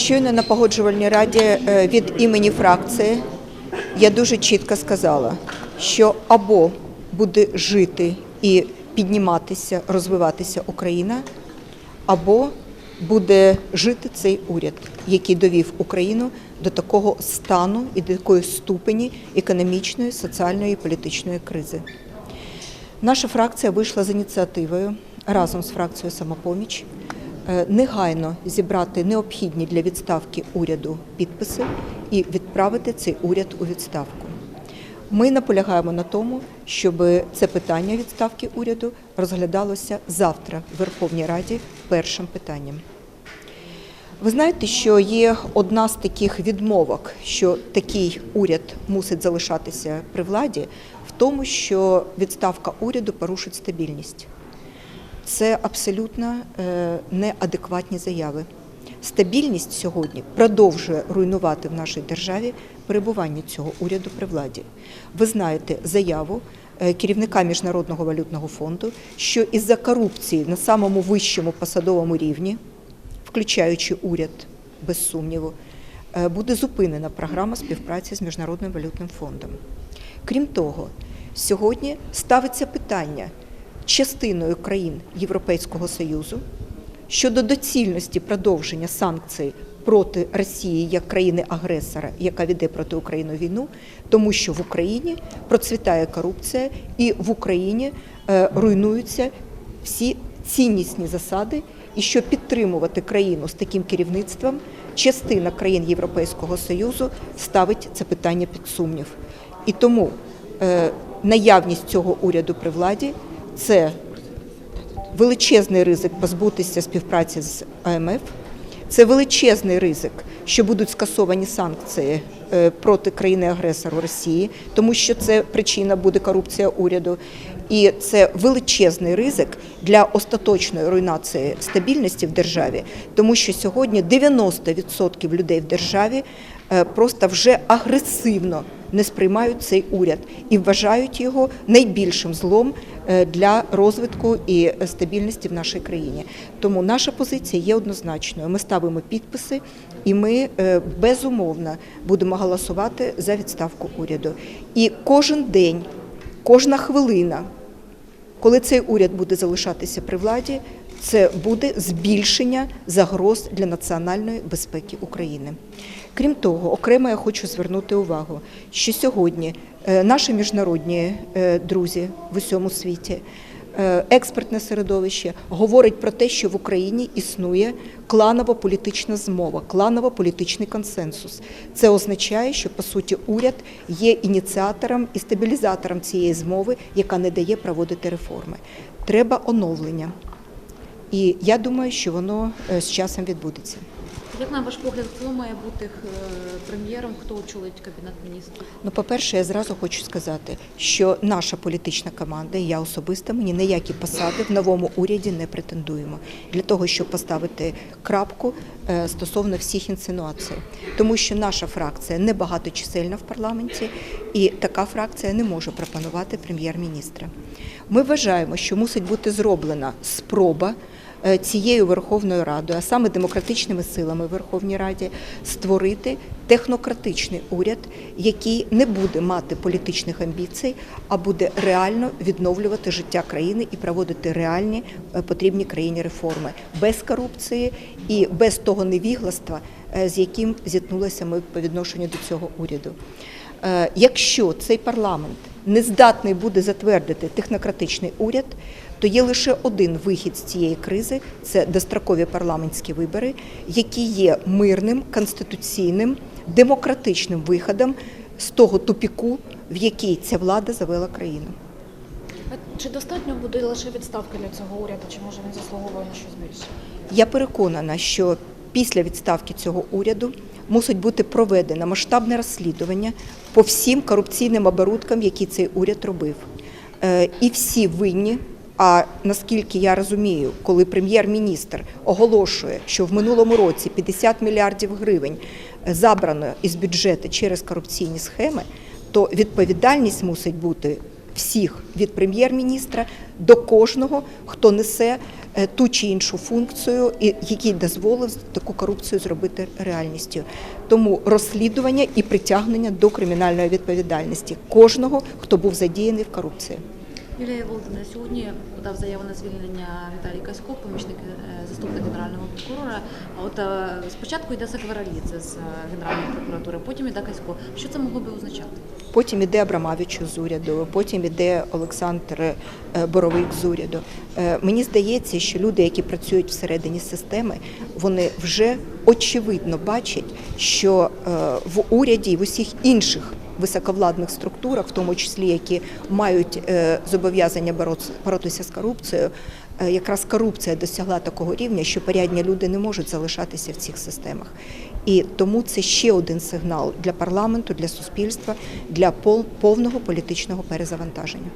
Щойно на погоджувальній раді е, від імені фракції я дуже чітко сказала, що або буде жити і підніматися, розвиватися Україна, або буде жити цей уряд, який довів Україну до такого стану і до такої ступені економічної, соціальної і політичної кризи. Наша фракція вийшла з ініціативою разом з фракцією Самопоміч негайно зібрати необхідні для відставки уряду підписи і відправити цей уряд у відставку. Ми наполягаємо на тому, щоб це питання відставки уряду розглядалося завтра в Верховній Раді першим питанням. Ви знаєте, що є одна з таких відмовок, що такий уряд мусить залишатися при владі, в тому, що відставка уряду порушить стабільність. Це абсолютно е, неадекватні заяви. Стабільність сьогодні продовжує руйнувати в нашій державі перебування цього уряду при владі. Ви знаєте заяву е, керівника Міжнародного валютного фонду, що із-за корупції на самому вищому посадовому рівні, включаючи уряд, без сумніву, е, буде зупинена програма співпраці з Міжнародним валютним фондом. Крім того, сьогодні ставиться питання частиною країн Європейського Союзу щодо доцільності продовження санкцій проти Росії як країни-агресора, яка веде проти України війну, тому що в Україні процвітає корупція і в Україні е, руйнуються всі ціннісні засади, і що підтримувати країну з таким керівництвом частина країн Європейського Союзу ставить це питання під сумнів. І тому е, наявність цього уряду при владі це величезний ризик позбутися співпраці з АМФ. Це величезний ризик, що будуть скасовані санкції е, проти країни-агресору Росії, тому що це причина буде корупція уряду. І це величезний ризик для остаточної руйнації стабільності в державі, тому що сьогодні 90% людей в державі просто вже агресивно не сприймають цей уряд і вважають його найбільшим злом е, для розвитку і стабільності в нашій країні. Тому наша позиція є однозначною. Ми ставимо підписи, і ми е, безумовно будемо голосувати за відставку уряду. І кожен день, кожна хвилина, коли цей уряд буде залишатися при владі, це буде збільшення загроз для національної безпеки України. Крім того, окремо я хочу звернути увагу, що сьогодні е, наші міжнародні е, друзі в усьому світі, е, експертне середовище говорить про те, що в Україні існує кланово-політична змова, кланово-політичний консенсус. Це означає, що по суті уряд є ініціатором і стабілізатором цієї змови, яка не дає проводити реформи. Треба оновлення. І я думаю, що воно е, з часом відбудеться. Як на ваш погляд, хто має бути е, прем'єром, хто очолить кабінет міністрів? Ну, по-перше, я зразу хочу сказати, що наша політична команда, і я особисто, мені ніякі посади в новому уряді не претендуємо для того, щоб поставити крапку е, стосовно всіх інсинуацій. Тому що наша фракція не багаточисельна в парламенті, і така фракція не може пропонувати прем'єр-міністра. Ми вважаємо, що мусить бути зроблена спроба цією Верховною Радою, а саме демократичними силами Верховній Раді, створити технократичний уряд, який не буде мати політичних амбіцій, а буде реально відновлювати життя країни і проводити реальні е, потрібні країні реформи. Без корупції і без того невігластва, е, з яким зіткнулися ми по відношенню до цього уряду. Е, Якщо цей парламент не здатний буде затвердити технократичний уряд, то є лише один вихід з цієї кризи це дострокові парламентські вибори, які є мирним, конституційним, демократичним виходом з того тупіку, в який ця влада завела країну. Чи достатньо буде лише відставки для цього уряду, чи може він заслуговує на щось більше? Я переконана, що після відставки цього уряду мусить бути проведено масштабне розслідування по всім корупційним оборудкам, які цей уряд робив. Е, І всі винні. А наскільки я розумію, коли прем'єр-міністр оголошує, що в минулому році 50 мільярдів гривень забрано із бюджету через корупційні схеми, то відповідальність мусить бути всіх від прем'єр-міністра до кожного, хто несе е, ту чи іншу функцію, який дозволив таку корупцію зробити реальністю. Тому розслідування і притягнення до кримінальної відповідальності кожного, хто був задіяний в корупції. Юлія Володимирівна сьогодні подав заяву на звільнення Віталій Касько, помічник е, заступник генерального прокурора. От е, спочатку йде Сакваралідзе з е, Генеральної прокуратури, потім йде Касько. Що це могло би означати? Потім іде Абрамавичу з уряду, потім іде Олександр Боровик з уряду. Мені здається, що люди, які працюють всередині системи, вони вже очевидно бачать, що в уряді і в усіх інших високовладних структурах, в тому числі які мають е, зобов'язання боротися з корупцією, е, якраз корупція досягла такого рівня, що порядні люди не можуть залишатися в цих системах. І тому це ще один сигнал для парламенту, для суспільства, для повного політичного перезавантаження.